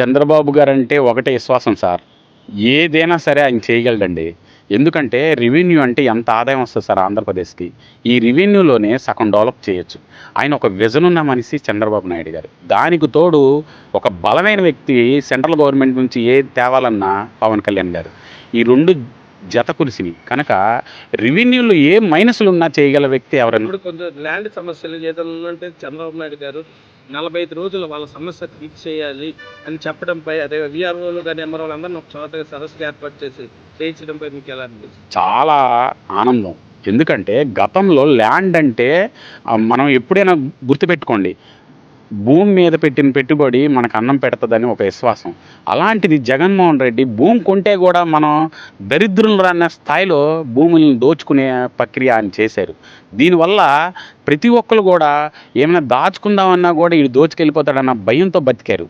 చంద్రబాబు గారు అంటే ఒకటే విశ్వాసం సార్. ఏదైనా సరే ఆయన చేయగలడండి. ఎందుకంటే రెవెన్యూ అంటే ఎంత ఆదాయం వస్తుంది సార్ ఆంధ్రప్రదేశ్కి? ఈ రెవెన్యూలోనే సగం డెవలప్ చేయొచ్చు. ఆయన ఒక విజన్ ఉన్న మనిషి చంద్రబాబు నాయుడు గారు. దానికి తోడు ఒక బలమైన వ్యక్తి సెంట్రల్ గవర్నమెంట్ నుంచి ఏది తేవాలన్నా పవన్ కళ్యాణ్ గారు. ఈ రెండు జత కులిసిని కనుక రెవెన్యూలో ఏ మైనస్లు ఉన్నా చేయగల వ్యక్తి ఎవరన్నా? ఇప్పుడు కొంచెం ల్యాండ్ సమస్యలు అంటే చంద్రబాబు నాయుడు గారు నలభై ఐదు రోజులు వాళ్ళ సమస్య తీర్చి చేయాలి అని చెప్పడంపై అదే విఆర్ఓలు కానీ ఎంఆర్ఓలు అందరిని ఒక చోట సదస్సు ఏర్పాటు చేసి చేయించడంపై మీకు ఎలా అనిపిస్తుంది? చాలా ఆనందం. ఎందుకంటే గతంలో ల్యాండ్ అంటే మనం ఎప్పుడైనా గుర్తుపెట్టుకోండి భూమి మీద పెట్టిన పెట్టుబడి మనకు అన్నం పెడతదని ఒక విశ్వాసం. అలాంటిది జగన్మోహన్ రెడ్డి భూమి కొంటే కూడా మనం దరిద్రులు అన్న స్థాయిలో భూములను దోచుకునే ప్రక్రియ ఆయన చేశారు. దీనివల్ల ప్రతి ఒక్కరు కూడా ఏమైనా దాచుకుందామన్నా కూడా ఇది దోచుకెళ్ళిపోతాడన్న భయంతో బతికారు.